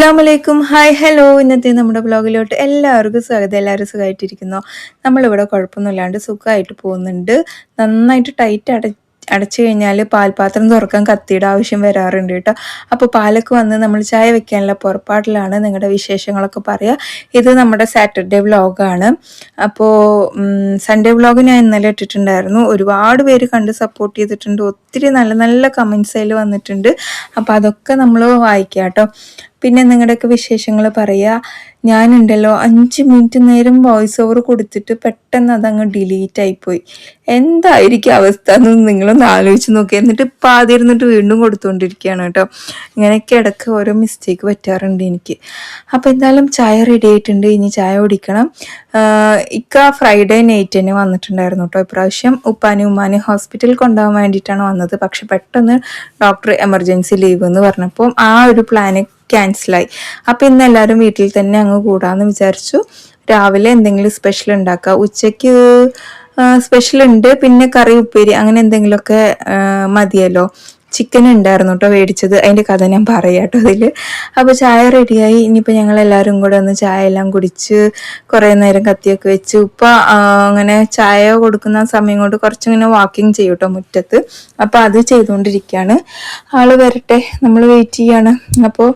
അസ്സാം വലൈക്കും hi hello. ഇന്നത്തെ നമ്മുടെ ബ്ലോഗിലോട്ട് എല്ലാവർക്കും സ്വാഗതം. എല്ലാവരും സുഖമായിട്ടിരിക്കുന്നു നമ്മളിവിടെ കുഴപ്പമൊന്നുമില്ലാണ്ട് സുഖമായിട്ട് പോകുന്നുണ്ട്. നന്നായിട്ട് ടൈറ്റ് അട അടച്ചു കഴിഞ്ഞാൽ പാൽപാത്രം തുറക്കാൻ കത്തിയുടെ ആവശ്യം വരാറുണ്ട് കേട്ടോ. അപ്പോൾ പാലൊക്കെ വന്ന് നമ്മൾ ചായ വെക്കാനുള്ള പുറപ്പാടിലാണ് നിങ്ങളുടെ വിശേഷങ്ങളൊക്കെ പറയുക ഇത് നമ്മുടെ സാറ്റർഡേ വ്ളോഗാണ്. അപ്പോൾ സൺഡേ വ്ളോഗ് ഞാൻ ഇന്നലെ ഇട്ടിട്ടുണ്ടായിരുന്നു. ഒരുപാട് പേര് കണ്ട് സപ്പോർട്ട് ചെയ്തിട്ടുണ്ട്. ഒത്തിരി നല്ല നല്ല കമൻസ് അതിൽ വന്നിട്ടുണ്ട്. അപ്പോൾ അതൊക്കെ നമ്മൾ വായിക്കാം കേട്ടോ. പിന്നെ നിങ്ങളുടെയൊക്കെ വിശേഷങ്ങൾ പറയുക. ഞാനുണ്ടല്ലോ അഞ്ച് മിനിറ്റ് നേരം വോയിസ് ഓവർ കൊടുത്തിട്ട് പെട്ടെന്ന് അതങ്ങ് ഡിലീറ്റ് ആയിപ്പോയി. എന്തായിരിക്കും അവസ്ഥ എന്ന് നിങ്ങളൊന്ന് ആലോചിച്ച് നോക്കി. എന്നിട്ട് ആദ്യം ഇരുന്നിട്ട് വീണ്ടും കൊടുത്തുകൊണ്ടിരിക്കുകയാണ് കേട്ടോ. ഇങ്ങനെയൊക്കെ ഇടയ്ക്ക് ഓരോ മിസ്റ്റേക്ക് പറ്റാറുണ്ട് എനിക്ക്. അപ്പോൾ എന്തായാലും ചായ റെഡി ആയിട്ടുണ്ട്. ഇനി ചായ കുടിക്കണം. ഇക്ക ഫ്രൈഡേ നൈറ്റ് തന്നെ വന്നിട്ടുണ്ടായിരുന്നു കേട്ടോ. ഇപ്രാവശ്യം ഉപ്പാനി ഉമ്മാനി ഹോസ്പിറ്റലിൽ കൊണ്ടുപോകാൻ വേണ്ടിയിട്ടാണ് വന്നത്. പക്ഷെ പെട്ടെന്ന് ഡോക്ടർ എമർജൻസി ലീവ് എന്ന് പറഞ്ഞപ്പോൾ ആ ഒരു പ്ലാന് ക്യാൻസലായി അപ്പം ഇന്ന് എല്ലാവരും വീട്ടിൽ തന്നെ അങ്ങ് കൂടാമെന്ന് വിചാരിച്ചു. രാവിലെ എന്തെങ്കിലും സ്പെഷ്യൽ ഉണ്ടാക്കുക ഉച്ചയ്ക്ക് സ്പെഷ്യൽ ഉണ്ട്. പിന്നെ കറി ഉപ്പേരി അങ്ങനെ എന്തെങ്കിലുമൊക്കെ മതിയല്ലോ. ചിക്കൻ ഉണ്ടായിരുന്നു കേട്ടോ മേടിച്ചത് അതിന്റെ കഥ ഞാൻ പറയാം കേട്ടോ അതിൽ അപ്പോൾ ചായ റെഡിയായി ഇനിയിപ്പോൾ ഞങ്ങൾ എല്ലാവരും കൂടെ ഒന്ന് ചായ എല്ലാം കുടിച്ച് കുറേ നേരം കത്തിയൊക്കെ വെച്ച് ഉപ്പ അങ്ങനെ ചായ കൊടുക്കുന്ന സമയം കൊണ്ട് കുറച്ചിങ്ങനെ വാക്കിംഗ് ചെയ്യും കേട്ടോ മുറ്റത്ത്. അപ്പോൾ അത് ചെയ്തുകൊണ്ടിരിക്കുകയാണ് ആൾ വരട്ടെ. നമ്മൾ വെയിറ്റ് ചെയ്യാണ്. അപ്പോൾ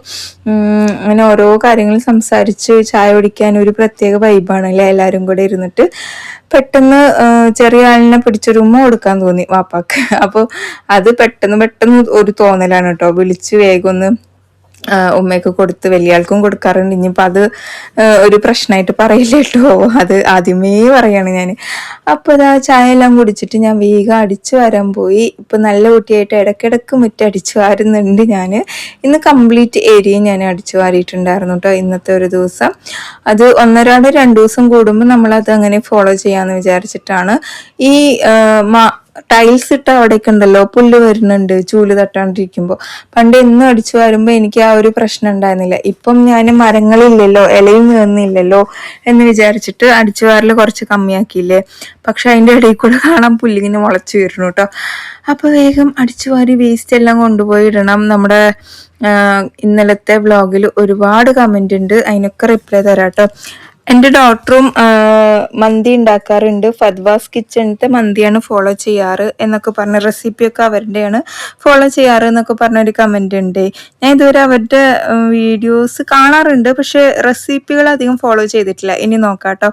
അങ്ങനെ ഓരോ കാര്യങ്ങൾ സംസാരിച്ച് ചായ കുടിക്കാൻ ഒരു പ്രത്യേക വൈബാണ് അല്ലേ എല്ലാവരും കൂടെ ഇരുന്നിട്ട്. പെട്ടെന്ന് ചെറിയ ആളിനെ പിടിച്ചൊരു ഉമ്മ കൊടുക്കാൻ തോന്നി വാപ്പാക്ക്. അപ്പോൾ അത് പെട്ടെന്ന് പെട്ടെന്ന് ഒരു തോന്നലാണ് കേട്ടോ വിളിച്ച് വേഗം ഒന്ന് ഉമ്മയൊക്കെ കൊടുത്ത് വലിയാൾക്കും കൊടുക്കാറുണ്ട്. ഇനിയിപ്പോൾ അത് ഒരു പ്രശ്നമായിട്ട് പറയില്ല കേട്ടോ. അത് ആദ്യമേ പറയാണ് ഞാൻ അപ്പോൾ അതാ ചായ എല്ലാം കുടിച്ചിട്ട് ഞാൻ വേഗം അടിച്ചു വരാൻ പോയി. ഇപ്പം നല്ല കുട്ടിയായിട്ട് ഇടയ്ക്കിടയ്ക്ക് മുറ്റടിച്ചു വാരുന്നുണ്ട് ഞാൻ ഇന്ന് കംപ്ലീറ്റ് ഏരിയ ഞാൻ അടിച്ചു വാരിയിട്ടുണ്ടായിരുന്നു കേട്ടോ ഇന്നത്തെ ഒരു ദിവസം. അത് ഒന്നരാട് രണ്ട് ദിവസം കൂടുമ്പോൾ നമ്മളത് അങ്ങനെ ഫോളോ ചെയ്യാമെന്ന് വിചാരിച്ചിട്ടാണ്. ഈ ടൈൽസ് ഇട്ട അവിടേക്ക് ഉണ്ടല്ലോ പുല്ല് വരുന്നുണ്ട് ചൂൽ തട്ടാണ്ടിരിക്കുമ്പോൾ പണ്ട് എന്നും അടിച്ചു വരുമ്പോൾ എനിക്ക് ആ ഒരു പ്രശ്നം ഉണ്ടായിരുന്നില്ല. ഇപ്പം ഞാൻ മരങ്ങളില്ലല്ലോ ഇലയും വീർന്നില്ലല്ലോ എന്ന് വിചാരിച്ചിട്ട് അടിച്ചു വാരൽ കുറച്ച് കമ്മിയാക്കിയില്ലേ. പക്ഷെ അതിന്റെ ഇടയിൽ കൂടെ കാണാൻ പുല്ലിങ്ങനെ മുളച്ചു വരുന്നു കേട്ടോ അപ്പോൾ വേഗം അടിച്ചു വാരി വേസ്റ്റ് എല്ലാം കൊണ്ടുപോയി ഇടണം. നമ്മുടെ ഇന്നലത്തെ വ്ളോഗിൽ ഒരുപാട് കമന്റ് ഉണ്ട്. അതിനൊക്കെ റിപ്ലൈ തരാം കേട്ടോ എന്റെ ഡോക്ടറും മന്തി ഉണ്ടാക്കാറുണ്ട്. ഫദ്വാസ് കിച്ചണിത്തെ മന്തിയാണ് ഫോളോ ചെയ്യാറ് എന്നൊക്കെ പറഞ്ഞ റെസിപ്പിയൊക്കെ അവരുടെയാണ് ഫോളോ ചെയ്യാറ് എന്നൊക്കെ പറഞ്ഞൊരു കമന്റ് ഉണ്ട്. ഞാൻ ഇതുവരെ അവരുടെ വീഡിയോസ് കാണാറുണ്ട് പക്ഷെ റെസിപ്പികൾ അധികം ഫോളോ ചെയ്തിട്ടില്ല. ഇനി നോക്കാട്ടോ.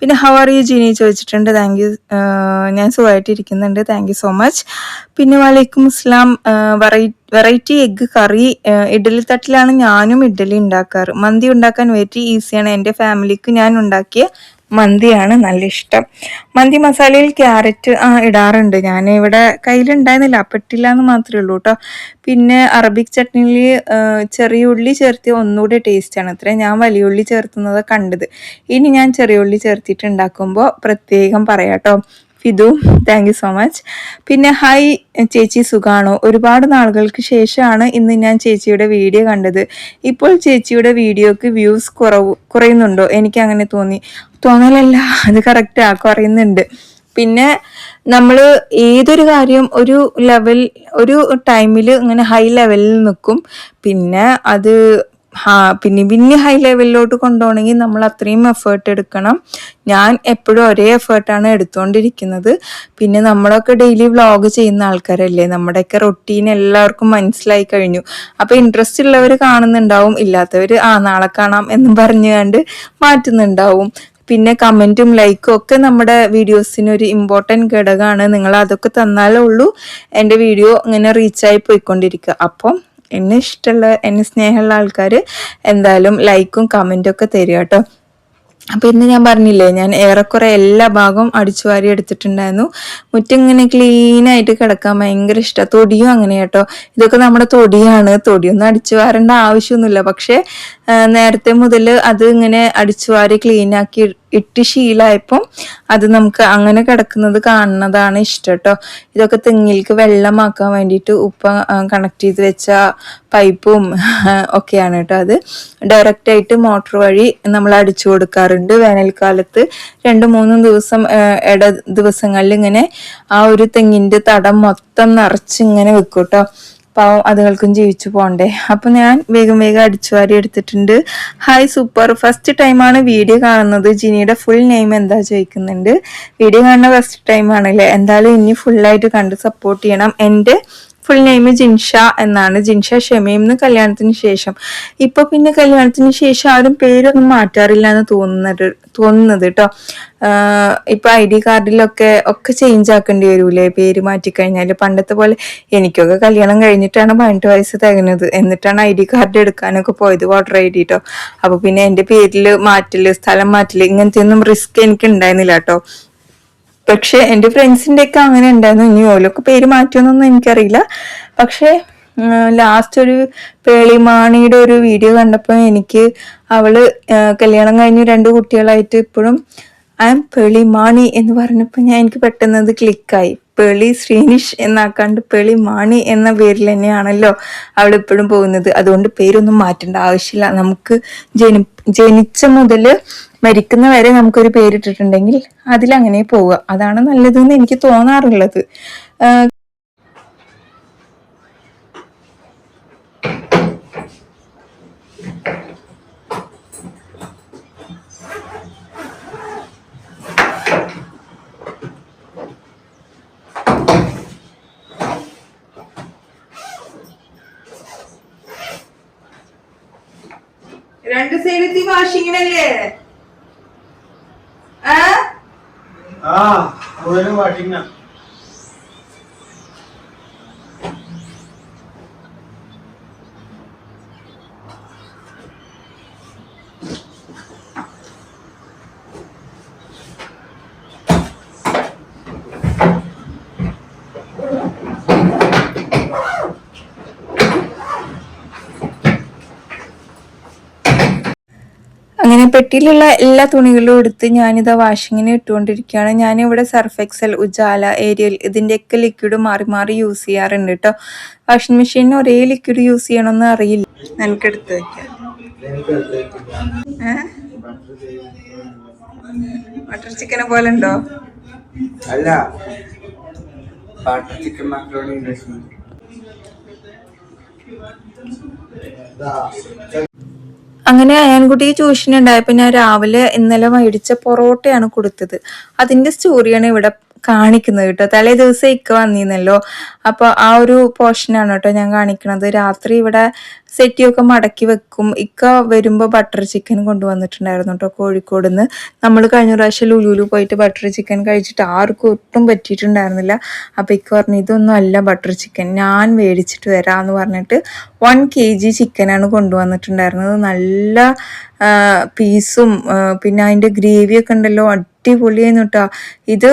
പിന്നെ ഹൗ ആർ യു ജിനി? ചോദിച്ചിട്ടുണ്ട്. താങ്ക് യു ഞാൻ സുഖമായിട്ടിരിക്കുന്നുണ്ട്. താങ്ക് യു സോ മച്ച് പിന്നെ വലൈക്കും ഇസ്ലാം variety variety egg curry idli തട്ടിലാണ് ഞാനും ഇഡലി ഉണ്ടാക്കാറ്. മന്തി ഉണ്ടാക്കാൻ വെരി ഈസിയാണ് എന്റെ ഫാമിലിക്ക് ഞാൻ ഉണ്ടാക്കിയ മന്തിയാണ് നല്ല ഇഷ്ടം. മന്തി മസാലയിൽ ക്യാരറ്റ് ആ ഇടാറുണ്ട്. ഞാൻ ഇവിടെ കയ്യിലുണ്ടായിരുന്നില്ല പെട്ടില്ല എന്ന് മാത്രമേ ഉള്ളൂ കേട്ടോ പിന്നെ അറബിക് ചട്നിയിൽ ചെറിയ ഉള്ളി ചേർത്തി ഒന്നുകൂടെ ടേസ്റ്റാണ് അത്ര ഞാൻ വലിയ ഉള്ളി ചേർത്തുന്നത് കണ്ടത്. ഇനി ഞാൻ ചെറിയ ഉള്ളി ചേർത്തിട്ട് ഉണ്ടാക്കുമ്പോൾ പ്രത്യേകം പറയാം കേട്ടോ ഫിദു താങ്ക് സോ മച്ച് പിന്നെ ഹായ് ചേച്ചി സുഖാണോ? ഒരുപാട് നാളുകൾക്ക് ശേഷമാണ് ഇന്ന് ഞാൻ ചേച്ചിയുടെ വീഡിയോ കണ്ടത്. ഇപ്പോൾ ചേച്ചിയുടെ വീഡിയോക്ക് വ്യൂസ് കുറവ് കുറയുന്നുണ്ടോ? എനിക്ക് അങ്ങനെ തോന്നി. തോന്നലല്ല അത് കറക്റ്റാ കുറയുന്നുണ്ട്. പിന്നെ നമ്മൾ ഏതൊരു കാര്യം ഒരു ലെവൽ ഒരു ടൈമിൽ ഇങ്ങനെ ഹൈ ലെവലിൽ നിൽക്കും. പിന്നെ അത് പിന്നെ പിന്നെ ഹൈ ലെവലിലോട്ട് കൊണ്ടുപോകണമെങ്കിൽ നമ്മൾ അത്രയും എഫേർട്ട് എടുക്കണം. ഞാൻ എപ്പോഴും ഒരേ എഫേർട്ടാണ് എടുത്തുകൊണ്ടിരിക്കുന്നത് പിന്നെ നമ്മളൊക്കെ ഡെയിലി വ്ളോഗ് ചെയ്യുന്ന ആൾക്കാരല്ലേ നമ്മുടെയൊക്കെ റൊട്ടീൻ എല്ലാവർക്കും മനസ്സിലായി കഴിഞ്ഞു. അപ്പോൾ ഇൻട്രസ്റ്റ് ഉള്ളവർ കാണുന്നുണ്ടാവും ഇല്ലാത്തവർ ആ നാളെ കാണാം എന്നും പറഞ്ഞുകൊണ്ട് മാറ്റുന്നുണ്ടാവും. പിന്നെ കമന്റും ലൈക്കും ഒക്കെ നമ്മുടെ വീഡിയോസിന് ഒരു ഇമ്പോർട്ടന്റ് ഘടകമാണ്. നിങ്ങൾ അതൊക്കെ തന്നാലേ ഉള്ളൂ. എന്റെ വീഡിയോ ഇങ്ങനെ റീച്ചായി പോയിക്കൊണ്ടിരിക്കുക. അപ്പം എന്നെ ഇഷ്ടമുള്ള എന്നെ സ്നേഹമുള്ള ആൾക്കാർ എന്തായാലും ലൈക്കും കമന്റും ഒക്കെ തരിക കേട്ടോ. അപ്പോൾ ഇന്ന് ഞാൻ പറഞ്ഞില്ലേ ഞാൻ ഏറെക്കുറെ എല്ലാ ഭാഗവും അടിച്ചു വാരി എടുത്തിട്ടുണ്ടായിരുന്നു. മുറ്റം ഇങ്ങനെ ക്ലീനായിട്ട് കിടക്കാൻ ഭയങ്കര ഇഷ്ടമാണ് തൊടിയും അങ്ങനെ കേട്ടോ. ഇതൊക്കെ നമ്മുടെ തൊടിയാണ്. തൊടിയൊന്നും അടിച്ചു വാരേണ്ട ആവശ്യമൊന്നുമില്ല. പക്ഷേ നേരത്തെ മുതൽ അത് ഇങ്ങനെ അടിച്ചു വാരി ക്ലീൻ ആക്കി ഇട്ട് ശീലമായപ്പം അത് നമുക്ക് അങ്ങനെ കിടക്കുന്നത് കാണുന്നതാണ് ഇഷ്ടം കേട്ടോ ഇതൊക്കെ തെങ്ങിലേക്ക് വെള്ളമാക്കാൻ വേണ്ടിയിട്ട് ഉപ്പ കണക്ട് ചെയ്ത് വെച്ച പൈപ്പും ഒക്കെയാണ് കേട്ടോ അത്. ഡയറക്റ്റ് ആയിട്ട് മോട്ടോർ വഴി നമ്മൾ അടിച്ചു കൊടുക്കാറുണ്ട്. വേനൽക്കാലത്ത് രണ്ട് മൂന്നും ദിവസം ഇട ദിവസങ്ങളിൽ ഇങ്ങനെ ആ ഒരു തെങ്ങിന്റെ തടം മൊത്തം നിറച്ചിങ്ങനെ വെക്കും കേട്ടോ പാവം അതുകൾക്കും ജീവിച്ചു പോണ്ടേ. അപ്പൊ ഞാൻ വേഗം വേഗം അടിച്ചു വാരി എടുത്തിട്ടുണ്ട്. ഹായ് സൂപ്പർ ഫസ്റ്റ് ടൈമാണ് വീഡിയോ കാണുന്നത്. ജിനിയുടെ ഫുൾ നെയിം എന്താ ചോദിക്കുന്നുണ്ട്. വീഡിയോ കാണുന്ന ഫസ്റ്റ് ടൈം ആണല്ലേ? എന്തായാലും ഇനി ഫുള്ളായിട്ട് കണ്ട് സപ്പോർട്ട് ചെയ്യണം. എന്റെ ഫുൾ നെയിം ജിൻഷ എന്നാണ്. ജിൻഷ ഷമീം എന്ന് കല്യാണത്തിന് ശേഷം. ഇപ്പൊ പിന്നെ കല്യാണത്തിന് ശേഷം ആരും പേരൊന്നും മാറ്റാറില്ല എന്ന് തോന്നുന്നത് തോന്നുന്നത് കേട്ടോ ഇപ്പൊ ഐ ഡി കാർഡിലൊക്കെ ഒക്കെ ചേഞ്ച് ആക്കേണ്ടി വരൂലേ? പേര് മാറ്റിക്കഴിഞ്ഞാൽ പണ്ടത്തെ പോലെ എനിക്കൊക്കെ കല്യാണം കഴിഞ്ഞിട്ടാണ് പതിനെട്ട് വയസ്സ് തികഞ്ഞത്. എന്നിട്ടാണ് ഐ ഡി കാർഡ് എടുക്കാനൊക്കെ പോയത് വോട്ടർ ഐ ഡി കേട്ടോ അപ്പൊ പിന്നെ എന്റെ പേരിൽ മാറ്റൽ സ്ഥലം മാറ്റൽ ഇങ്ങനത്തെ ഒന്നും റിസ്ക് എനിക്ക് ഉണ്ടായിരുന്നില്ല കേട്ടോ പക്ഷെ എന്റെ ഫ്രണ്ട്സിന്റെ ഒക്കെ അങ്ങനെ ഉണ്ടായിരുന്നു. ഇനി ഓലൊക്കെ പേര് മാറ്റുമെന്നൊന്നും എനിക്കറിയില്ല. പക്ഷേ ലാസ്റ്റ് ഒരു പേളിമാണിയുടെ ഒരു വീഡിയോ കണ്ടപ്പോൾ എനിക്ക് അവൾ കല്യാണം കഴിഞ്ഞ് രണ്ട് കുട്ടികളായിട്ട് ഇപ്പോഴും ഐ എം പേളിമാണി എന്ന് പറഞ്ഞപ്പോൾ ഞാൻ എനിക്ക് പെട്ടെന്ന് അത് ക്ലിക്കായി പേളി ശ്രീനിഷ് എന്നാക്കാണ്ട് പേളി മാണി എന്ന പേരിൽ തന്നെയാണല്ലോ അവൾ ഇപ്പോഴും പോകുന്നത്. അതുകൊണ്ട് പേരൊന്നും മാറ്റേണ്ട ആവശ്യമില്ല. നമുക്ക് ജനി ജനിച്ച മുതൽ മരിക്കുന്ന വരെ നമുക്കൊരു പേരിട്ടിട്ടുണ്ടെങ്കിൽ അതിലങ്ങനെ പോവുക. അതാണ് നല്ലതെന്ന് എനിക്ക് തോന്നാറുള്ളത്. രണ്ട് സൈഡത്തി വാഷിങ്ങിനല്ലേ? ആ മുഴുവനും പെട്ടിയിലുള്ള എല്ലാ തുണികളും എടുത്ത് ഞാനിത് വാഷിങ്ങിന് ഇട്ടുകൊണ്ടിരിക്കുകയാണ്. ഞാനിവിടെ സർഫ് എക്സൽ ഉജാല ഏരിയൽ ഇതിന്റെയൊക്കെ ലിക്വിഡ് മാറി മാറി യൂസ് ചെയ്യാറുണ്ട് കേട്ടോ വാഷിംഗ് മെഷീനിന് ഒരേ ലിക്വിഡ് യൂസ് ചെയ്യണമെന്ന് അറിയില്ല. നിനക്കെടുത്ത് വെക്കാം. ബട്ടർ ചിക്കനെ പോലെ ഉണ്ടോ? അല്ല. അങ്ങനെ അയാൻകുട്ടിക്ക് ട്യൂഷൻ ഉണ്ടായപ്പോൾ ഞാൻ രാവിലെ ഇന്നലെ മേടിച്ച പൊറോട്ടയാണ് കൊടുത്തത്. അതിന്റെ സ്റ്റോറിയാണ് ഇവിടെ കാണിക്കുന്നത് കേട്ടോ. തലേ ദിവസം ഇക്ക വന്നിരുന്നല്ലോ. അപ്പോൾ ആ ഒരു പോർഷനാണ് കേട്ടോ ഞാൻ കാണിക്കുന്നത് രാത്രി ഇവിടെ സെറ്റിയൊക്കെ മടക്കി വെക്കും. ഇക്ക വരുമ്പോൾ ബട്ടർ ചിക്കൻ കൊണ്ടുവന്നിട്ടുണ്ടായിരുന്നു കേട്ടോ കോഴിക്കോട് നിന്ന് നമ്മൾ കഴിഞ്ഞ പ്രാവശ്യം ലുലുലു പോയിട്ട് ബട്ടർ ചിക്കൻ കഴിച്ചിട്ട് ആർക്കും ഒട്ടും പറ്റിയിട്ടുണ്ടായിരുന്നില്ല. അപ്പോൾ ഇക്ക പറഞ്ഞു ഇതൊന്നും അല്ല ബട്ടർ ചിക്കൻ ഞാൻ മേടിച്ചിട്ട് വരാമെന്ന് പറഞ്ഞിട്ട് വൺ കെ ജി ചിക്കനാണ് കൊണ്ടുവന്നിട്ടുണ്ടായിരുന്നത്. നല്ല പീസും പിന്നെ അതിന്റെ ഗ്രേവിയൊക്കെ ഉണ്ടല്ലോ അടിപൊളിയായിരുന്നു കേട്ടോ ഇത്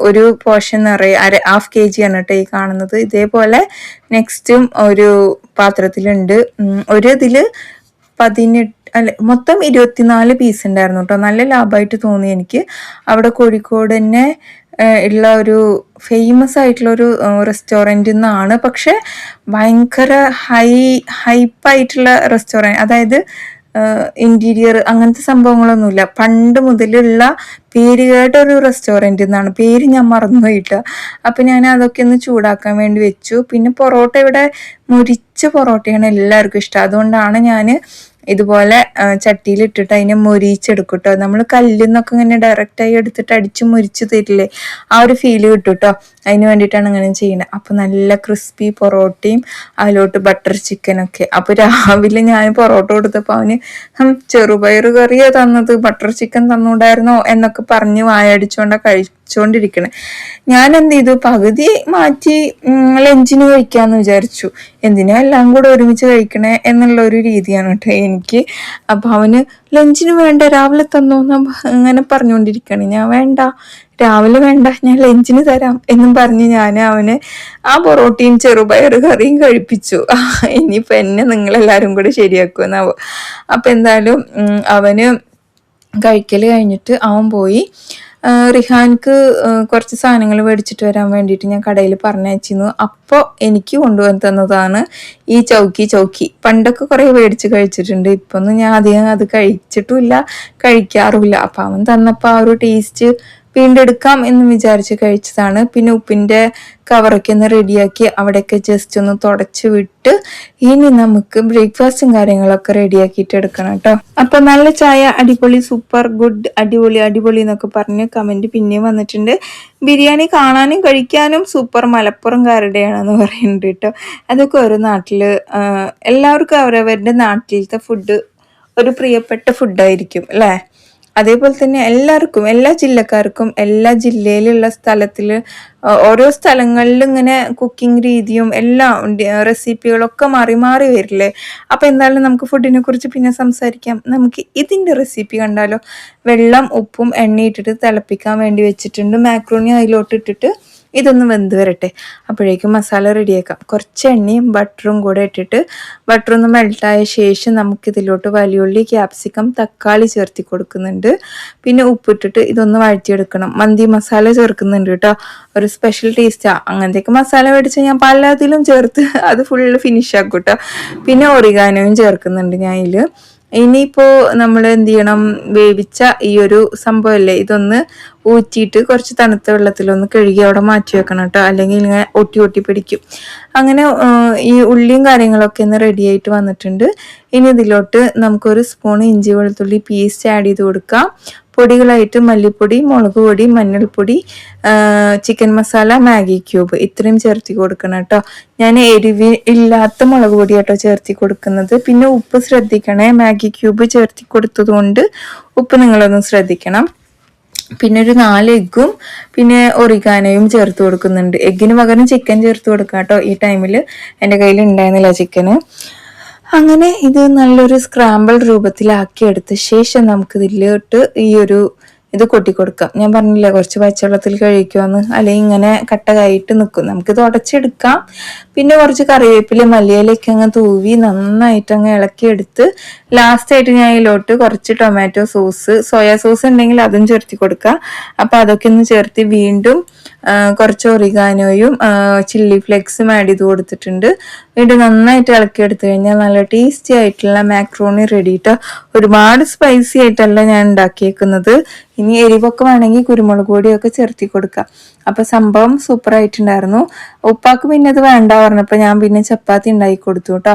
ഒരു പോർഷൻ നിറയെ അര ഹാഫ് കെ ജി ആണ് കേട്ടോ ഈ കാണുന്നത്. ഇതേപോലെ നെക്സ്റ്റും ഒരു പാത്രത്തിലുണ്ട്. ഒരു ഇതിൽ പതിനെട്ട് അല്ല മൊത്തം ഇരുപത്തിനാല് പീസ് ഉണ്ടായിരുന്നു കേട്ടോ നല്ല ലാഭമായിട്ട് തോന്നി എനിക്ക്. അവിടെ കോഴിക്കോട് തന്നെ ഉള്ള ഒരു ഫേമസ് ആയിട്ടുള്ള ഒരു റെസ്റ്റോറന്റിൽ നിന്നാണ് പക്ഷെ ഭയങ്കര ഹൈ ഹൈപ്പായിട്ടുള്ള റെസ്റ്റോറന്റ് അതായത് ഇന്റീരിയർ അങ്ങനത്തെ സംഭവങ്ങളൊന്നുമില്ല. പണ്ട് മുതലുള്ള പേര് കേട്ട ഒരു റെസ്റ്റോറന്റ് എന്നാണ് പേര് ഞാൻ മറന്നുപോയിട്ട. അപ്പം ഞാൻ അതൊക്കെ ഒന്ന് ചൂടാക്കാൻ വേണ്ടി വെച്ചു. പിന്നെ പൊറോട്ട ഇവിടെ മുരിച്ച പൊറോട്ടയാണ് എല്ലാവർക്കും ഇഷ്ടം. അതുകൊണ്ടാണ് ഞാൻ ഇതുപോലെ ചട്ടിയിൽ ഇട്ടിട്ട് അതിനെ മുരിച്ചെടുക്കട്ടോ കേട്ടോ നമ്മൾ കല്ലിൽ നിന്നൊക്കെ ഇങ്ങനെ ഡയറക്റ്റായി എടുത്തിട്ട് അടിച്ച് മുരിച്ച് തരില്ലേ? ആ ഒരു ഫീൽ കിട്ടും അതിന് വേണ്ടിയിട്ടാണ് അങ്ങനെ ചെയ്യുന്നത് അപ്പോൾ നല്ല ക്രിസ്പി പൊറോട്ടയും അതിലോട്ട് ബട്ടർ ചിക്കനൊക്കെ അപ്പോൾ രാവിലെ ഞാൻ പൊറോട്ട കൊടുത്തപ്പോൾ അവന് ചെറുപയർ കറിയോ തന്നത്. ബട്ടർ ചിക്കൻ തന്നുണ്ടായിരുന്നോ എന്നൊക്കെ പറഞ്ഞ് വായടിച്ചുകൊണ്ടാണ് കഴിച്ചുകൊണ്ടിരിക്കണേ ഞാൻ എന്ത് ചെയ്തു പകുതി മാറ്റി ലഞ്ചിന് കഴിക്കാമെന്ന് വിചാരിച്ചു. എന്തിനാ എല്ലാം കൂടെ ഒരുമിച്ച് കഴിക്കണേ എന്നുള്ള ഒരു രീതിയാണ് കേട്ടോ എനിക്ക്. അപ്പൊ അവന് ലഞ്ചിന് വേണ്ട രാവിലെ തന്നോ അങ്ങനെ പറഞ്ഞുകൊണ്ടിരിക്കണേ ഞാൻ വേണ്ട രാവിലെ വേണ്ട ഞാൻ ലഞ്ചിന് തരാം എന്നും പറഞ്ഞ് ഞാൻ അവന് ആ പൊറോട്ടയും ചെറുപയർ കറിയും കഴിപ്പിച്ചു. ഇനിയിപ്പോൾ എന്നെ നിങ്ങളെല്ലാവരും കൂടെ ശരിയാക്കുമെന്നാവും അപ്പം എന്തായാലും അവന് കഴിക്കൽ കഴിഞ്ഞിട്ട് അവൻ പോയി. റിഹാൻക്ക് കുറച്ച് സാധനങ്ങൾ മേടിച്ചിട്ട് വരാൻ വേണ്ടിയിട്ട് ഞാൻ കടയിൽ പറഞ്ഞയച്ചിരുന്നു. അപ്പോൾ എനിക്ക് കൊണ്ടുവന്ന് തന്നതാണ് ഈ ചൗക്കി ചൗക്കി. പണ്ടൊക്കെ കുറേ മേടിച്ച് കഴിച്ചിട്ടുണ്ട്. ഇപ്പൊന്നും ഞാൻ അധികം അത് കഴിച്ചിട്ടുമില്ല കഴിക്കാറുമില്ല. അപ്പം അവൻ തന്നപ്പോൾ ആ ഒരു ടേസ്റ്റ് വീണ്ടെടുക്കാം എന്ന് വിചാരിച്ച് കഴിച്ചതാണ്. പിന്നെ ഉപ്പിന്റെ കവറൊക്കെ ഒന്ന് റെഡിയാക്കി അവിടെയൊക്കെ ജസ്റ്റ് ഒന്ന് തുടച്ച് വിട്ട് ഇനി നമുക്ക് ബ്രേക്ക്ഫാസ്റ്റും കാര്യങ്ങളൊക്കെ റെഡിയാക്കിയിട്ട് എടുക്കണം കേട്ടോ. അപ്പൊ നല്ല ചായ അടിപൊളി സൂപ്പർ ഗുഡ് അടിപൊളി അടിപൊളി എന്നൊക്കെ പറഞ്ഞ് കമന്റ് പിന്നെയും വന്നിട്ടുണ്ട്. ബിരിയാണി കാണാനും കഴിക്കാനും സൂപ്പർ മലപ്പുറംകാരുടെയാണെന്ന് പറയുന്നുണ്ട് കേട്ടോ. അതൊക്കെ ഓരോ നാട്ടിൽ എല്ലാവർക്കും അവരവരുടെ നാട്ടിലത്തെ ഫുഡ് ഒരു പ്രിയപ്പെട്ട ഫുഡായിരിക്കും അല്ലേ? അതേപോലെ തന്നെ എല്ലാവർക്കും എല്ലാ ജില്ലക്കാർക്കും എല്ലാ ജില്ലയിലുള്ള സ്ഥലത്തിൽ ഓരോ സ്ഥലങ്ങളിലും ഇങ്ങനെ കുക്കിംഗ് രീതിയും എല്ലാം റെസിപ്പികളൊക്കെ മാറി മാറി വരില്ലേ? അപ്പോൾ എന്തായാലും നമുക്ക് ഫുഡിനെ കുറിച്ച് പിന്നെ സംസാരിക്കാം. നമുക്ക് ഇതിന്റെ റെസിപ്പി കണ്ടാലോ? വെള്ളം ഉപ്പും എണ്ണയിട്ടിട്ട് തിളപ്പിക്കാൻ വേണ്ടി വെച്ചിട്ടുണ്ട്. മാക്രോണി അതിലോട്ട് ഇട്ടിട്ട് ഇതൊന്ന് വെന്ത് വരട്ടെ. അപ്പോഴേക്കും മസാല റെഡിയാക്കാം കുറച്ച് എണ്ണയും ബട്ടറും കൂടെ ഇട്ടിട്ട് ബട്ടറൊന്ന് മെൽട്ടായ ശേഷം നമുക്കിതിലോട്ട് വലിയുള്ളി ക്യാപ്സിക്കം തക്കാളി ചേർത്തി കൊടുക്കുന്നുണ്ട്. പിന്നെ ഉപ്പിട്ടിട്ട് ഇതൊന്ന് വഴറ്റിയെടുക്കണം. മന്തി മസാല ചേർക്കുന്നുണ്ട് കേട്ടോ. ഒരു സ്പെഷ്യൽ ടേസ്റ്റാണ് അങ്ങനത്തെയൊക്കെ മസാല മേടിച്ച് ഞാൻ പലതിലും ചേർത്ത് അത് ഫുള്ള് ഫിനിഷ് ആക്കും കേട്ടോ. പിന്നെ ഒറിഗാനോയും ചേർക്കുന്നുണ്ട് ഞാൻ ഇതിൽ ഇനിയിപ്പോൾ നമ്മൾ എന്ത് ചെയ്യണം? വേവിച്ച ഈ ഒരു സംഭവമല്ലേ ഇതൊന്ന് ഊറ്റിയിട്ട് കുറച്ച് തണുത്ത വെള്ളത്തിലൊന്ന് കഴുകി അവിടെ മാറ്റി വെക്കണം കേട്ടോ. അല്ലെങ്കിൽ ഇങ്ങനെ ഒട്ടി ഒട്ടി പിടിക്കും. അങ്ങനെ ഈ ഉള്ളിയും കാര്യങ്ങളൊക്കെ ഒന്ന് റെഡി ആയിട്ട് വന്നിട്ടുണ്ട്. ഇനി ഇതിലോട്ട് നമുക്കൊരു സ്പൂൺ ഇഞ്ചി വെളുത്തുള്ളി പേസ്റ്റ് ആഡ് ചെയ്ത് കൊടുക്കാം. പൊടികളായിട്ട് മല്ലിപ്പൊടി മുളക് പൊടി മഞ്ഞൾപ്പൊടി ചിക്കൻ മസാല മാഗി ക്യൂബ് ഇത്രയും ചേർത്തി കൊടുക്കണം കേട്ടോ. ഞാൻ എരിവ് ഇല്ലാത്ത മുളക് പൊടി കേട്ടോ ചേർത്തി കൊടുക്കുന്നത്. പിന്നെ ഉപ്പ് ശ്രദ്ധിക്കണേ. മാഗി ക്യൂബ് ചേർത്തി കൊടുത്തത് ഉപ്പ് നിങ്ങളൊന്ന് ശ്രദ്ധിക്കണം. പിന്നെ ഒരു നാല് എഗ്ഗും പിന്നെ ഒറിഗാനയും ചേർത്ത് കൊടുക്കുന്നുണ്ട്. എഗ്ഗിന് പകരം ചിക്കൻ ചേർത്ത് കൊടുക്കാം കേട്ടോ. ഈ ടൈമിൽ എന്റെ കയ്യിൽ ഉണ്ടായിരുന്നില്ല ചിക്കന് അങ്ങനെ ഇത് നല്ലൊരു സ്ക്രാമ്പിൾ രൂപത്തിലാക്കി എടുത്ത ശേഷം നമുക്ക് ഇതിലോട്ട് ഈ ഒരു ഇത് കൊട്ടിക്കൊടുക്കാം ഞാൻ പറഞ്ഞില്ലേ കുറച്ച് പച്ചവെള്ളത്തിൽ കഴിക്കുമെന്ന് അല്ലെങ്കിൽ ഇങ്ങനെ കട്ടകായിട്ട് നിൽക്കും നമുക്കിത് ഉടച്ചെടുക്കാം. പിന്നെ കുറച്ച് കറിവേപ്പില മല്ലിയിലേക്ക് അങ്ങ് തൂവി നന്നായിട്ട് അങ്ങ് ഇളക്കിയെടുത്ത് ലാസ്റ്റ് ആയിട്ട് ഞാൻ ഇതിലോട്ട് കുറച്ച് ടൊമാറ്റോ സോസ് സോയാ സോസ് ഉണ്ടെങ്കിൽ അതും ചേർത്തി കൊടുക്കുക. അപ്പോൾ അതൊക്കെ ഒന്ന് ചേർത്ത് വീണ്ടും കുറച്ച് ഒറിഗാനോയും ചില്ലി ഫ്ലെക്സും ആഡ് ചെയ്ത് കൊടുത്തിട്ടുണ്ട്. വീണ്ടും നന്നായിട്ട് ഇളക്കിയെടുത്ത് കഴിഞ്ഞാൽ നല്ല ടേസ്റ്റി ആയിട്ടുള്ള മാക്രോണി റെഡി കേട്ടോ ഒരുപാട് സ്പൈസി ആയിട്ടല്ല ഞാൻ ഉണ്ടാക്കിയേക്കുന്നത്. ഇനി എരിവൊക്കെ വേണമെങ്കിൽ കുരുമുളക് പൊടിയൊക്കെ ചേർത്തി കൊടുക്കാം. അപ്പൊ സംഭവം സൂപ്പർ ആയിട്ടുണ്ടായിരുന്നു. ഉപ്പാക്ക് പിന്നെ അത് വേണ്ട പറഞ്ഞപ്പോൾ ഞാൻ പിന്നെ ചപ്പാത്തി ഉണ്ടാക്കി കൊടുത്തു കേട്ടോ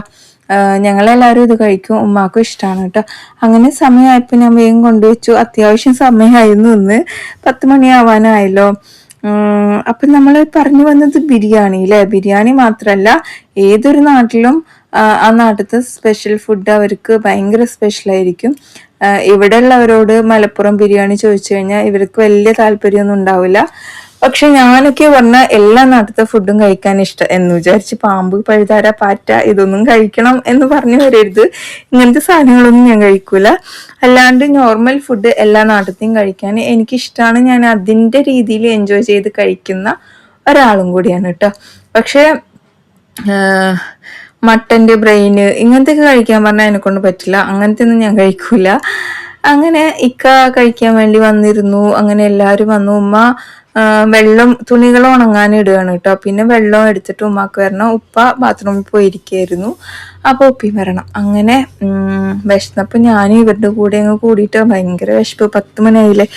ഞങ്ങളെല്ലാവരും ഇത് കഴിക്കും. ഉമ്മാക്കും ഇഷ്ടമാണ് കേട്ടോ അങ്ങനെ സമയമായപ്പോൾ ഞാൻ വേഗം കൊണ്ടുവച്ചു. അത്യാവശ്യം സമയമായിരുന്നു ഇന്ന്. പത്ത് മണിയാവാനായല്ലോ. അപ്പൊ നമ്മൾ പറഞ്ഞു വന്നത് ബിരിയാണി അല്ലേ ബിരിയാണി മാത്രല്ല ഏതൊരു നാട്ടിലും ആ, നാട്ടിലത്തെ സ്പെഷ്യൽ ഫുഡ് അവർക്ക് ഭയങ്കര സ്പെഷ്യൽ ആയിരിക്കും. ആ, ഇവിടെ ഉള്ളവരോട് മലപ്പുറം ബിരിയാണി ചോദിച്ചു കഴിഞ്ഞാൽ ഇവർക്ക് വലിയ താല്പര്യമൊന്നും ഉണ്ടാവില്ല. പക്ഷെ ഞാനൊക്കെ പറഞ്ഞ എല്ലാ നാട്ടിലത്തെ ഫുഡും കഴിക്കാൻ ഇഷ്ടം എന്ന് വിചാരിച്ച് പാമ്പ് പഴുതാര പാറ്റ ഇതൊന്നും കഴിക്കണം എന്ന് പറഞ്ഞു വരരുത്. ഇങ്ങനത്തെ സാധനങ്ങളൊന്നും ഞാൻ കഴിക്കൂല. അല്ലാണ്ട് നോർമൽ ഫുഡ് എല്ലാ നാട്ടിലത്തെയും കഴിക്കാൻ എനിക്കിഷ്ടമാണ് ഞാൻ അതിന്റെ രീതിയിൽ എൻജോയ് ചെയ്ത് കഴിക്കുന്ന ഒരാളും കൂടിയാണ് കേട്ടോ പക്ഷേ മട്ടന്റെ ബ്രെയിന് ഇങ്ങനത്തെയൊക്കെ കഴിക്കാൻ പറഞ്ഞാൽ എന്നെ കൊണ്ട് പറ്റില്ല. അങ്ങനത്തെ ഒന്നും ഞാൻ കഴിക്കൂല. അങ്ങനെ ഇക്ക കഴിക്കാൻ വേണ്ടി വന്നിരുന്നു. അങ്ങനെ എല്ലാവരും വന്നു. ഉമ്മ വെള്ളം തുണികൾ ഉണങ്ങാൻ ഇടുകയാണ് കേട്ടോ. പിന്നെ വെള്ളം എടുത്തിട്ട് ഉമ്മാക്ക് വരണം ഉപ്പ ബാത്റൂമിൽ പോയിരിക്കുകയായിരുന്നു. അപ്പോൾ ഉപ്പി വരണം അങ്ങനെ വിശന്നപ്പോൾ ഞാനും ഇവരുടെ കൂടെ അങ്ങ് കൂടിയിട്ട്? ഭയങ്കര വിശപ്പ് പത്ത് മണിയായില്ലേ?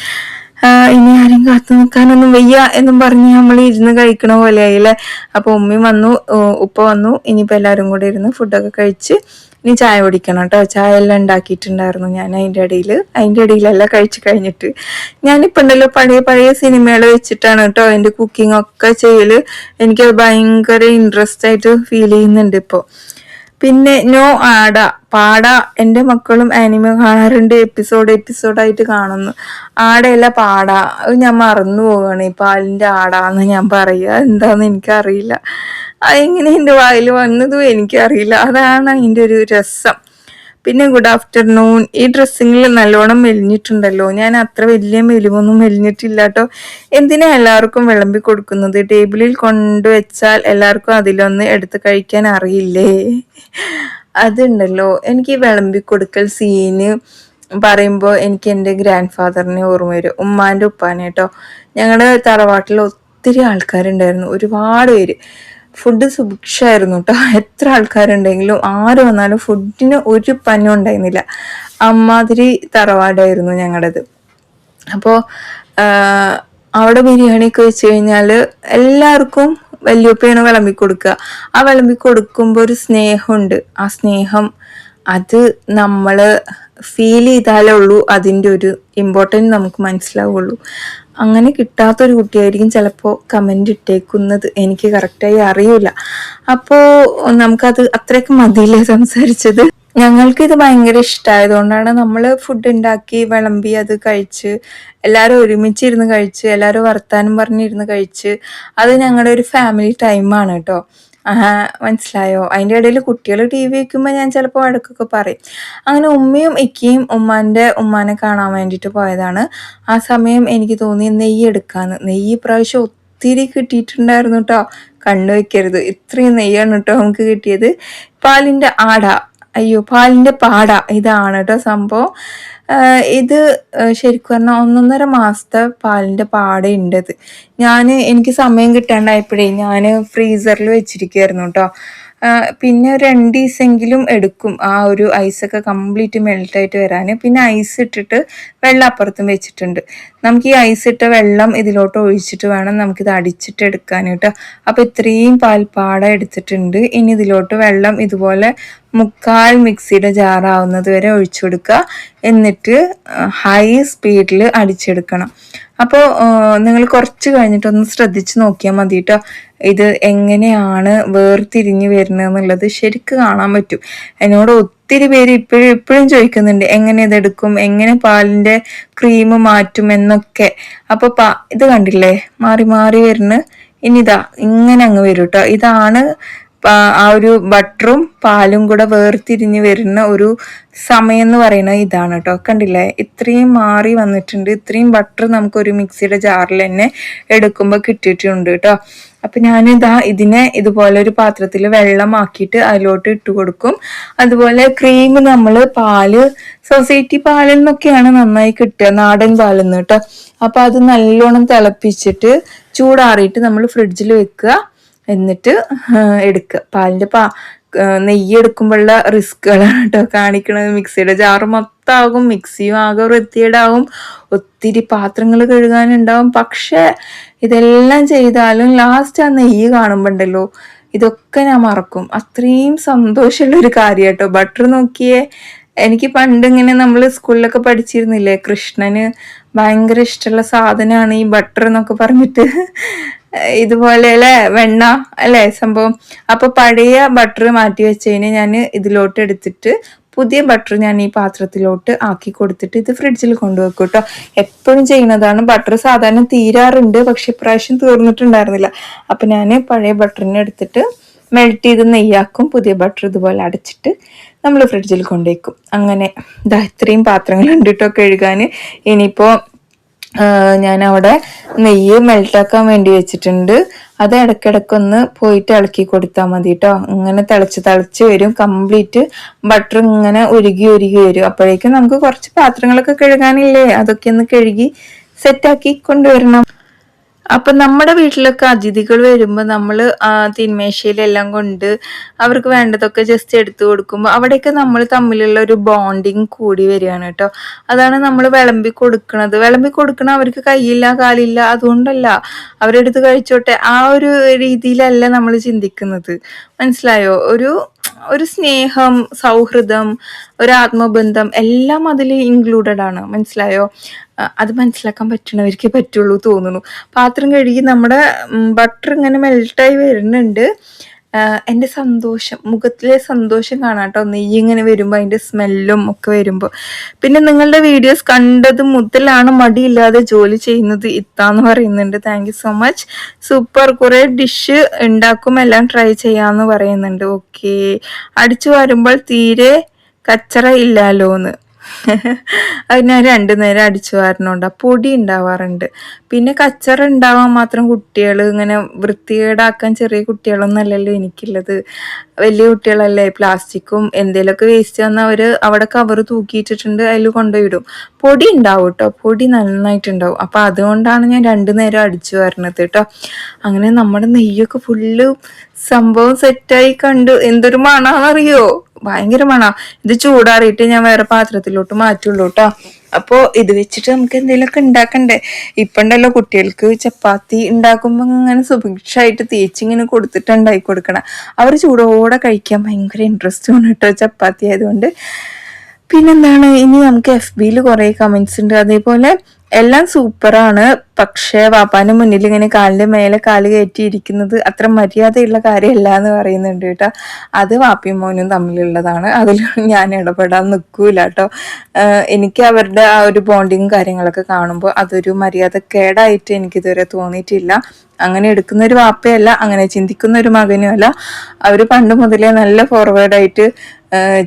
ഇനി ആരും കാത്തു നിൽക്കാനൊന്നും വയ്യ എന്നും പറഞ്ഞ് നമ്മൾ ഇരുന്ന് കഴിക്കണ പോലെ ആയില്ലേ അപ്പോൾ ഉമ്മയും വന്നു ഉപ്പ വന്നു. ഇനിയിപ്പോ എല്ലാരും കൂടെ ഇരുന്ന് ഫുഡൊക്കെ കഴിച്ച് ഇനി ചായ കുടിക്കണം കേട്ടോ ചായ എല്ലാം ഉണ്ടാക്കിയിട്ടുണ്ടായിരുന്നു ഞാൻ അതിന്റെ ഇടയിൽ അതിന്റെ ഇടയിലെല്ലാം കഴിച്ച് കഴിഞ്ഞിട്ട്. ഞാനിപ്പോൾ ഉണ്ടല്ലോ പഴയ പഴയ സിനിമകൾ വെച്ചിട്ടാണ് കേട്ടോ എന്റെ കുക്കിംഗ് ഒക്കെ ചെയ്യൽ എനിക്ക് ഭയങ്കര ഇൻട്രസ്റ്റ് ആയിട്ട് ഫീൽ ചെയ്യുന്നുണ്ട് ഇപ്പോൾ പിന്നെ നോ ആട. പാട എന്റെ മക്കളും ആനിമ കാണാറുണ്ട്. എപ്പിസോഡ് എപ്പിസോഡായിട്ട് കാണുന്നു. ആടയല്ല പാട. ഞാൻ മറന്നു പോവുകയാണ് ഈ പാലിന്റെ ആടാന്ന് ഞാൻ പറയുക എന്താന്ന് എനിക്കറിയില്ല. അതെങ്ങനെ എന്റെ വായിൽ വന്നതും എനിക്കറിയില്ല. അതാണ് അതിന്റെ ഒരു രസം. പിന്നെ ഗുഡ് ആഫ്റ്റർനൂൺ ഈ ഡ്രസ്സിങ്ങിൽ നല്ലോണം മെലിഞ്ഞിട്ടുണ്ടല്ലോ. ഞാൻ അത്ര വലിയ മെലിവൊന്നും മെലിഞ്ഞിട്ടില്ല കേട്ടോ എന്തിനാ എല്ലാവർക്കും വിളമ്പി കൊടുക്കുന്നത്? ടേബിളിൽ കൊണ്ടുവച്ചാൽ എല്ലാവർക്കും അതിലൊന്ന് എടുത്ത് കഴിക്കാൻ അറിയില്ലേ? അതുണ്ടല്ലോ. എനിക്ക് വിളമ്പി കൊടുക്കൽ സീന് പറയുമ്പോൾ എനിക്ക് എന്റെ ഗ്രാൻഡ് ഫാദറിനെ ഓർമ്മ വരും. ഉമ്മാന്റെ ഉപ്പാനെ കേട്ടോ ഞങ്ങളുടെ തറവാട്ടിൽ ഒത്തിരി ആൾക്കാരുണ്ടായിരുന്നു. ഒരുപാട് പേര്. ഫുഡ് സുഭിക്ഷമായിരുന്നു കേട്ടോ എത്ര ആൾക്കാരുണ്ടെങ്കിലും ആര് വന്നാലും ഫുഡിന് ഒരു പഞ്ഞും ഉണ്ടായിരുന്നില്ല. അമ്മാതിരി തറവാടായിരുന്നു ഞങ്ങളുടേത് അപ്പോൾ അവിടെ ബിരിയാണിയൊക്കെ വെച്ച് കഴിഞ്ഞാൽ എല്ലാവർക്കും വല്യുപ്പയാണ് വിളമ്പി കൊടുക്കുക. ആ വിളമ്പി കൊടുക്കുമ്പോൾ ഒരു സ്നേഹമുണ്ട്. ആ സ്നേഹം അത് നമ്മൾ ഫീൽ ചെയ്താലേ ഉള്ളൂ അതിന്റെ ഒരു ഇമ്പോർട്ടന്റ് നമുക്ക് മനസ്സിലാവുള്ളൂ. അങ്ങനെ കിട്ടാത്തൊരു കുട്ടിയായിരിക്കും ചിലപ്പോൾ കമന്റ് ഇട്ടേക്കുന്നത്. എനിക്ക് കറക്റ്റായി അറിയില്ല അപ്പോൾ നമുക്കത് അത്രയ്ക്ക് മതിയില്ലേ സംസാരിച്ചത്? ഞങ്ങൾക്ക് ഇത് ഭയങ്കര ഇഷ്ടമായതുകൊണ്ടാണ് നമ്മൾ ഫുഡ് ഉണ്ടാക്കി വിളമ്പി അത് കഴിച്ച് എല്ലാവരും ഒരുമിച്ചിരുന്ന് കഴിച്ച് എല്ലാവരും വർത്താനം പറഞ്ഞിരുന്ന് കഴിച്ച് അത് ഞങ്ങളുടെ ഒരു ഫാമിലി ടൈമാണ് കേട്ടോ മനസ്സിലായോ? അതിന്റെ ഇടയിൽ കുട്ടികൾ ടി വി വയ്ക്കുമ്പോൾ ഞാൻ ചിലപ്പോൾ വഴക്കൊക്കെ പറയും. അങ്ങനെ ഉമ്മയും ഇക്കയും ഉമ്മാന്റെ ഉമ്മാനെ കാണാൻ വേണ്ടിയിട്ട് പോയതാണ്. ആ സമയം എനിക്ക് തോന്നി നെയ്യ് എടുക്കാന്ന്. നെയ്യ് ഇപ്രാവശ്യം ഒത്തിരി കിട്ടിയിട്ടുണ്ടായിരുന്നു കേട്ടോ കണ്ണു വെക്കരുത്. ഇത്രയും നെയ്യാണ് കേട്ടോ നമുക്ക് കിട്ടിയത്. പാലിന്റെ ആട. അയ്യോ പാലിന്റെ പാട. ഇതാണ് കേട്ടോ സംഭവം. ഇത് ശരിക്കും പറഞ്ഞാൽ ഒന്നൊന്നര മാസത്തെ പാലിന്റെ പാടയുണ്ട് ഉണ്ടത് ഞാൻ എനിക്ക് സമയം കിട്ടാണ്ടായപ്പോഴേ ഞാൻ ഫ്രീസറിൽ വെച്ചിരിക്കുമായിരുന്നു കേട്ടോ പിന്നെ ഒരു രണ്ട് ദിവസമെങ്കിലും എടുക്കും. ആ ഒരു ഐസൊക്കെ കംപ്ലീറ്റ് മെൽട്ടായിട്ട് വരാൻ പിന്നെ ഐസ് ഇട്ടിട്ട് വെള്ളം അപ്പുറത്തും വെച്ചിട്ടുണ്ട്. നമുക്ക് ഈ ഐസ് ഇട്ട വെള്ളം ഇതിലോട്ട് ഒഴിച്ചിട്ട് വേണം നമുക്കിത് അടിച്ചിട്ട് എടുക്കാൻ കേട്ടോ. അപ്പോൾ ഇത്രയും പാൽപ്പാട എടുത്തിട്ടുണ്ട്. ഇനി ഇതിലോട്ട് വെള്ളം ഇതുപോലെ മുക്കാൽ മിക്സിയുടെ ജാറാവുന്നത് വരെ ഒഴിച്ചു കൊടുക്കുക. എന്നിട്ട് ഹൈ സ്പീഡിൽ അടിച്ചെടുക്കണം. അപ്പോൾ നിങ്ങൾ കുറച്ച് കഴിഞ്ഞിട്ടൊന്ന് ശ്രദ്ധിച്ച് നോക്കിയാൽ മതി കേട്ടോ ഇത് എങ്ങനെയാണ് വേർതിരിഞ്ഞ് വരുന്നത് എന്നുള്ളത് ശരിക്ക് കാണാൻ പറ്റും. എന്നോട് ഒത്തിരി പേര് ഇപ്പോഴും ഇപ്പോഴും ചോദിക്കുന്നുണ്ട് എങ്ങനെ ഇതെടുക്കും എങ്ങനെ പാലിന്റെ ക്രീം മാറ്റും എന്നൊക്കെ? അപ്പോൾ പാ ഇത് കണ്ടില്ലേ? മാറി മാറി വരുന്ന ഇനിതാ ഇങ്ങനെ അങ്ങ് വരും കേട്ടോ ഇതാണ് ആ ഒരു ബട്ടറും പാലും കൂടെ വേർതിരിഞ്ഞ് വരുന്ന ഒരു സമയം എന്ന് പറയുന്നത് ഇതാണ് കേട്ടോ കണ്ടില്ലേ? ഇത്രയും മാറി വന്നിട്ടുണ്ട്. ഇത്രയും ബട്ടർ നമുക്ക് ഒരു മിക്സിയുടെ ജാറിൽ തന്നെ എടുക്കുമ്പോൾ കിട്ടിയിട്ടുണ്ട് കേട്ടോ അപ്പൊ ഞാനിതാ ഇതിനെ ഇതുപോലെ ഒരു പാത്രത്തിൽ വെള്ളമാക്കിയിട്ട് അതിലോട്ട് ഇട്ട് കൊടുക്കും. അതുപോലെ ക്രീം നമ്മൾ പാൽ സൊസൈറ്റി പാലിൽ നിന്നൊക്കെയാണ് നന്നായി കിട്ടുക നാടൻ പാലിൽ നിന്ന് കേട്ടോ അപ്പൊ അത് നല്ലോണം തിളപ്പിച്ചിട്ട് ചൂടാറിയിട്ട് നമ്മൾ ഫ്രിഡ്ജിൽ വെക്കുക. എന്നിട്ട് എടുക്കുക പാലിന്റെ പാ നെയ്യ് എടുക്കുമ്പോഴുള്ള റിസ്കുകളാണ് കേട്ടോ കാണിക്കുന്നത് മിക്സിയുടെ ജാറ് മൊത്തം ആകും മിക്സിയും ആകെ വൃത്തിയേടാവും ഒത്തിരി പാത്രങ്ങൾ കഴുകാനുണ്ടാവും. പക്ഷേ ഇതെല്ലാം ചെയ്താലും ലാസ്റ്റ് ആ നെയ്യ് കാണുമ്പോണ്ടല്ലോ ഇതൊക്കെ ഞാൻ മറക്കും. അത്രയും സന്തോഷമുള്ള ഒരു കാര്യം കേട്ടോ. ബട്ടർ നോക്കിയേ എനിക്ക് പണ്ട് ഇങ്ങനെ നമ്മൾ സ്കൂളിലൊക്കെ പഠിച്ചിരുന്നില്ലേ കൃഷ്ണന് ഭയങ്കര ഇഷ്ടമുള്ള സാധനമാണ് ഈ ബട്ടർ എന്നൊക്കെ പറഞ്ഞിട്ട്. ഇതുപോലെ അല്ലേ വെണ്ണ അല്ലേ സംഭവം. അപ്പൊ പഴയ ബട്ടർ മാറ്റി വെച്ചതിന് ഞാൻ ഇതിലോട്ട് എടുത്തിട്ട് പുതിയ ബട്ടർ ഞാൻ ഈ പാത്രത്തിലോട്ട് ആക്കി കൊടുത്തിട്ട് ഇത് ഫ്രിഡ്ജിൽ കൊണ്ടുവെക്കും കേട്ടോ എപ്പോഴും ചെയ്യുന്നതാണ്. ബട്ടർ സാധാരണ തീരാറുണ്ട്. പക്ഷെ ഇപ്രാവശ്യം തീർന്നിട്ടുണ്ടായിരുന്നില്ല. അപ്പൊ ഞാൻ പഴയ ബട്ടറിനെ എടുത്തിട്ട് മെൽറ്റ് ചെയ്ത് നെയ്യാക്കും. പുതിയ ബട്ടർ ഇതുപോലെ അടച്ചിട്ട് നമ്മൾ ഫ്രിഡ്ജിൽ കൊണ്ടുവയ്ക്കും അങ്ങനെ ഇതാ ഇത്രയും പാത്രങ്ങളുണ്ട് കേട്ടോ കഴുകാൻ ഇനിയിപ്പോൾ ഞാൻ അവിടെ നെയ്യ് മെൽട്ടാക്കാൻ വേണ്ടി വെച്ചിട്ടുണ്ട്. അത് ഇടയ്ക്കിടയ്ക്കൊന്ന് പോയിട്ട് ഇളക്കി കൊടുത്താൽ മതി കേട്ടോ ഇങ്ങനെ തിളച്ച് തിളച്ച് വരും. കംപ്ലീറ്റ് ബട്ടർ ഇങ്ങനെ ഉരുകി ഉരുകി വരും. അപ്പോഴേക്കും നമുക്ക് കുറച്ച് പാത്രങ്ങളൊക്കെ കഴുകാനില്ലേ? അതൊക്കെ ഒന്ന് കഴുകി സെറ്റാക്കി കൊണ്ടുവരണം. അപ്പൊ നമ്മുടെ വീട്ടിലൊക്കെ അതിഥികൾ വരുമ്പോൾ നമ്മൾ തിന്മേശയിലെല്ലാം കൊണ്ട് അവർക്ക് വേണ്ടതൊക്കെ ജസ്റ്റ് എടുത്തു കൊടുക്കുമ്പോൾ അവിടെയൊക്കെ നമ്മൾ തമ്മിലുള്ള ഒരു ബോണ്ടിങ് കൂടി വരികയാണ് കേട്ടോ. അതാണ് നമ്മൾ വിളമ്പി കൊടുക്കുന്നത് വിളമ്പി കൊടുക്കണ അവർക്ക് കയ്യില്ല കാലില്ല അതുകൊണ്ടല്ല. അവരെടുത്ത് കഴിച്ചോട്ടെ. ആ ഒരു രീതിയിലല്ല നമ്മൾ ചിന്തിക്കുന്നത്. മനസ്സിലായോ? ഒരു ഒരു സ്നേഹം സൗഹൃദം ഒരു ആത്മബന്ധം എല്ലാം അതിൽ ഇൻക്ലൂഡഡ് ആണ്. മനസ്സിലായോ? അത് മനസ്സിലാക്കാൻ പറ്റണവർക്കേ പറ്റുള്ളൂ തോന്നുന്നു. പാത്രം കഴുകി നമ്മുടെ ബട്ടർ ഇങ്ങനെ മെൽട്ടായി വരുന്നുണ്ട്. എന്റെ സന്തോഷം മുഖത്തിലെ സന്തോഷം കാണാം കേട്ടോ നെയ്യ് ഇങ്ങനെ വരുമ്പോൾ അതിന്റെ സ്മെല്ലും ഒക്കെ വരുമ്പോൾ പിന്നെ നിങ്ങളുടെ വീഡിയോസ് കണ്ടത് മുതലാണ് മടിയില്ലാതെ ജോലി ചെയ്യുന്നത് ഇത്താന്ന് പറയുന്നുണ്ട്. താങ്ക് സോ മച്ച് സൂപ്പർ കുറേ ഡിഷ് ഉണ്ടാക്കും എല്ലാം ട്രൈ ചെയ്യാമെന്ന് പറയുന്നുണ്ട്. ഓക്കെ അടിച്ചു വരുമ്പോൾ തീരെ കച്ചറ ഇല്ലാലോന്ന് അത് ഞാൻ രണ്ടു നേരം അടിച്ചു വാരണുണ്ട്. പൊടി ഉണ്ടാവാറുണ്ട്. പിന്നെ കച്ചറ ഉണ്ടാവാൻ മാത്രം കുട്ടികൾ ഇങ്ങനെ വൃത്തികേടാക്കാൻ ചെറിയ കുട്ടികളൊന്നും അല്ലല്ലോ എനിക്കുള്ളത്. വലിയ കുട്ടികളല്ലേ പ്ലാസ്റ്റിക്കും എന്തെങ്കിലുമൊക്കെ വേസ്റ്റ് വന്നാൽ അവർ അവിടെ കവർ തൂക്കിയിട്ടിട്ടുണ്ട് അതിൽ കൊണ്ടുപോയിടും. പൊടി ഉണ്ടാവും കേട്ടോ. പൊടി നന്നായിട്ടുണ്ടാവും. അപ്പോൾ അതുകൊണ്ടാണ് ഞാൻ രണ്ടു നേരം അടിച്ചു വരണത് കേട്ടോ. അങ്ങനെ നമ്മുടെ നെയ്യൊക്കെ ഫുള്ള് സംഭവം സെറ്റായി കണ്ടു. എന്തൊരു മണാന്നറിയോ? ഭയങ്കര മണാ. ഇത് ചൂടാറിയിട്ട് ഞാൻ വേറെ പാത്രത്തിലോട്ട് മാറ്റുള്ളൂ കേട്ടോ അപ്പോൾ ഇത് വെച്ചിട്ട് നമുക്ക് എന്തെങ്കിലുമൊക്കെ ഉണ്ടാക്കണ്ടേ? ഇപ്പൊ ഉണ്ടല്ലോ കുട്ടികൾക്ക് ചപ്പാത്തി ഉണ്ടാക്കുമ്പോൾ ഇങ്ങനെ സുഭിക്ഷമായിട്ട് തേച്ചിങ്ങനെ കൊടുത്തിട്ട് ഉണ്ടാക്കി കൊടുക്കണം. അവർ ചൂടോടെ കഴിക്കാൻ ഭയങ്കര ഇൻട്രസ്റ്റ് ആണ് കേട്ടോ ചപ്പാത്തി ആയതുകൊണ്ട്. പിന്നെന്താണ്? ഇനി നമുക്ക് എഫ് ബിയിൽ കുറേ കമൻസ് ഉണ്ട്. അതേപോലെ എല്ലാം സൂപ്പറാണ്. പക്ഷേ വാപ്പാന്റെ മുന്നിൽ ഇങ്ങനെ കാലിന്റെ മേലെ കാൽ കയറ്റിയിരിക്കുന്നത് അത്ര മര്യാദയുള്ള കാര്യമല്ല എന്ന് പറയുന്നുണ്ട് കേട്ടോ. അത് വാപ്പിയും മോനും തമ്മിലുള്ളതാണ്. അതിൽ ഞാൻ ഇടപെടാൻ നിൽക്കൂല കേട്ടോ. എനിക്ക് അവരുടെ ആ ഒരു ബോണ്ടിങ്ങും കാര്യങ്ങളൊക്കെ കാണുമ്പോൾ അതൊരു മര്യാദ കേടായിട്ട് എനിക്കിതുവരെ തോന്നിയിട്ടില്ല. അങ്ങനെ എടുക്കുന്ന ഒരു വാപ്പയല്ല അങ്ങനെ ചിന്തിക്കുന്ന ഒരു മകനും അല്ല. അവർ പണ്ട് മുതലേ നല്ല ഫോർവേഡായിട്ട്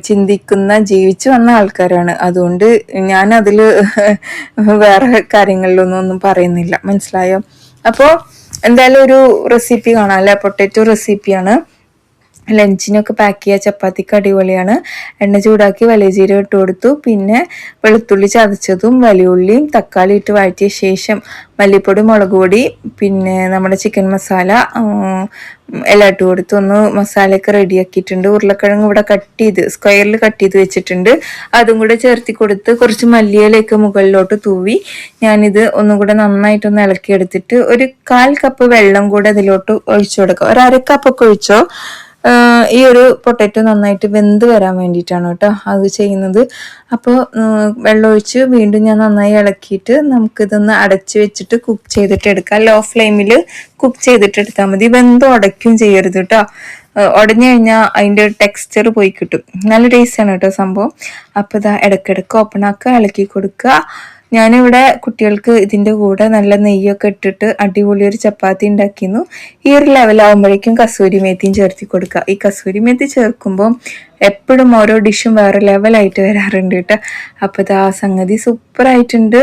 ചിന്തിക്കുന്ന ജീവിച്ചു വന്ന ആൾക്കാരാണ്. അതുകൊണ്ട് ഞാൻ അതിൽ വേറെ കാര്യങ്ങളിലൊന്നും ഒന്നും പറയുന്നില്ല. മനസ്സിലായോ? അപ്പോൾ എന്തായാലും ഒരു റെസിപ്പി കാണാം അല്ലെ? പൊട്ടറ്റോ റെസിപ്പിയാണ് ലഞ്ചിനൊക്കെ പാക്ക് ചെയ്യുക ചപ്പാത്തിക്ക് അടിപൊളിയാണ്. എണ്ണ ചൂടാക്കി വലിയ ജീരകം ഇട്ട് കൊടുത്തു. പിന്നെ വെളുത്തുള്ളി ചതച്ചതും വലിയുള്ളിയും തക്കാളി ഇട്ട് വഴറ്റിയ ശേഷം മല്ലിപ്പൊടി മുളക് പൊടി പിന്നെ നമ്മുടെ ചിക്കൻ മസാല എല്ലാം ഇട്ട് കൊടുത്തു. ഒന്ന് മസാലയൊക്കെ റെഡിയാക്കിയിട്ടുണ്ട് ഉരുളക്കിഴങ്ങ് ഇവിടെ കട്ട് ചെയ്ത് സ്ക്വയറിൽ കട്ട് ചെയ്ത് വെച്ചിട്ടുണ്ട്. അതും കൂടെ ചേർത്തി കൊടുത്ത് കുറച്ച് മല്ലിയിലൊക്കെ മുകളിലോട്ട് തൂവി ഞാനിത് ഒന്നും കൂടെ നന്നായിട്ടൊന്ന് ഇളക്കിയെടുത്തിട്ട് ഒരു കാൽ കപ്പ് വെള്ളം കൂടെ അതിലോട്ട് ഒഴിച്ചു കൊടുക്കുക ഒരു അര കപ്പൊക്കെ ഒഴിച്ചോ? ഈ ഒരു പൊട്ടറ്റോ നന്നായിട്ട് വെന്ത് വരാൻ വേണ്ടിയിട്ടാണ് കേട്ടോ അത് ചെയ്യുന്നത്. അപ്പോൾ വെള്ളമൊഴിച്ച് വീണ്ടും ഞാൻ നന്നായി ഇളക്കിയിട്ട് നമുക്കിതൊന്ന് അടച്ച് വെച്ചിട്ട് കുക്ക് ചെയ്തിട്ട് എടുക്കാം. ലോ ഫ്ലെയിമിൽ കുക്ക് ചെയ്തിട്ട് എടുത്താൽ മതി. വെന്ത് ഉടയ്ക്കും ചെയ്യരുത് കേട്ടോ. ഉടഞ്ഞു കഴിഞ്ഞാൽ അതിന്റെ ടെക്സ്ചർ പോയി കിട്ടും. നല്ല ടേസ്റ്റാണ് കേട്ടോ സംഭവം. അപ്പോൾ ഇതാ ഇടയ്ക്കിടയ്ക്ക് ഓപ്പൺ ആക്കുക ഇളക്കി കൊടുക്കുക. ഞാനിവിടെ കുട്ടികൾക്ക് ഇതിന്റെ കൂടെ നല്ല നെയ്യൊക്കെ ഇട്ടിട്ട് അടിപൊളി ഒരു ചപ്പാത്തി ഉണ്ടാക്കിയിരുന്നു. ഈ ഒരു ലെവലാകുമ്പോഴേക്കും കസൂരി മേത്തിയും ചേർത്തി കൊടുക്കുക. ഈ കസൂരി മേത്തി ചേർക്കുമ്പോൾ എപ്പോഴും ഓരോ ഡിഷും വേറെ ലെവലായിട്ട് വരാറുണ്ട് കേട്ടോ. അപ്പോൾ ഇത് ആ സംഗതി സൂപ്പറായിട്ടുണ്ട്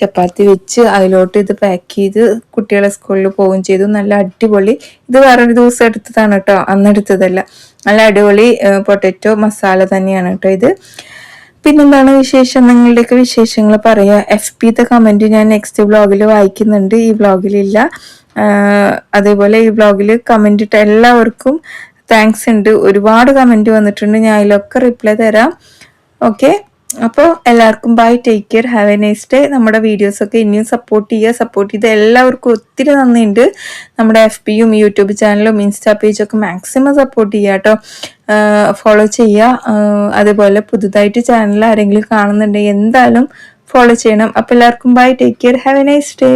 ചപ്പാത്തി വെച്ച് അതിലോട്ട് ഇത് പാക്ക് ചെയ്ത് കുട്ടികളെ സ്കൂളിൽ പോവുകയും ചെയ്തു. നല്ല അടിപൊളി. ഇത് വേറൊരു ദിവസം എടുത്തതാണ് കേട്ടോ. അന്നെടുത്തതല്ല നല്ല അടിപൊളി പൊട്ടറ്റോ മസാല തന്നെയാണ് കേട്ടോ ഇത്. പിന്നെന്താണ് വിശേഷം? നിങ്ങളുടെയൊക്കെ വിശേഷങ്ങൾ പറയുക എഫ് പിത്തെ കമന്റ് ഞാൻ നെക്സ്റ്റ് വ്ളോഗിൽ വായിക്കുന്നുണ്ട്. ഈ വ്ളോഗിലില്ല അതേപോലെ ഈ വ്ളോഗിൽ കമന്റ് ഇട്ട എല്ലാവർക്കും താങ്ക്സ് ഉണ്ട്. ഒരുപാട് കമന്റ് വന്നിട്ടുണ്ട്. ഞാൻ അതിലൊക്കെ റിപ്ലൈ തരാം. ഓക്കെ അപ്പോൾ എല്ലാവർക്കും bye take care have a nice day നമ്മുടെ വീഡിയോസൊക്കെ ഇനിയും സപ്പോർട്ട് ചെയ്യുക സപ്പോർട്ട് ചെയ്ത് എല്ലാവർക്കും ഒത്തിരി നന്ദിയുണ്ട്. നമ്മുടെ എഫ് പിയും യൂട്യൂബ് ചാനലും ഇൻസ്റ്റാ പേജൊക്കെ മാക്സിമം സപ്പോർട്ട് ചെയ്യുക കേട്ടോ. ഫോളോ ചെയ്യുക. അതേപോലെ അതുപോലെ പുതുതായിട്ട് ചാനൽ ആരെങ്കിലും കാണുന്നുണ്ടെങ്കിൽ എന്തായാലും ഫോളോ ചെയ്യണം. അപ്പോൾ എല്ലാവർക്കും bye take care have a nice day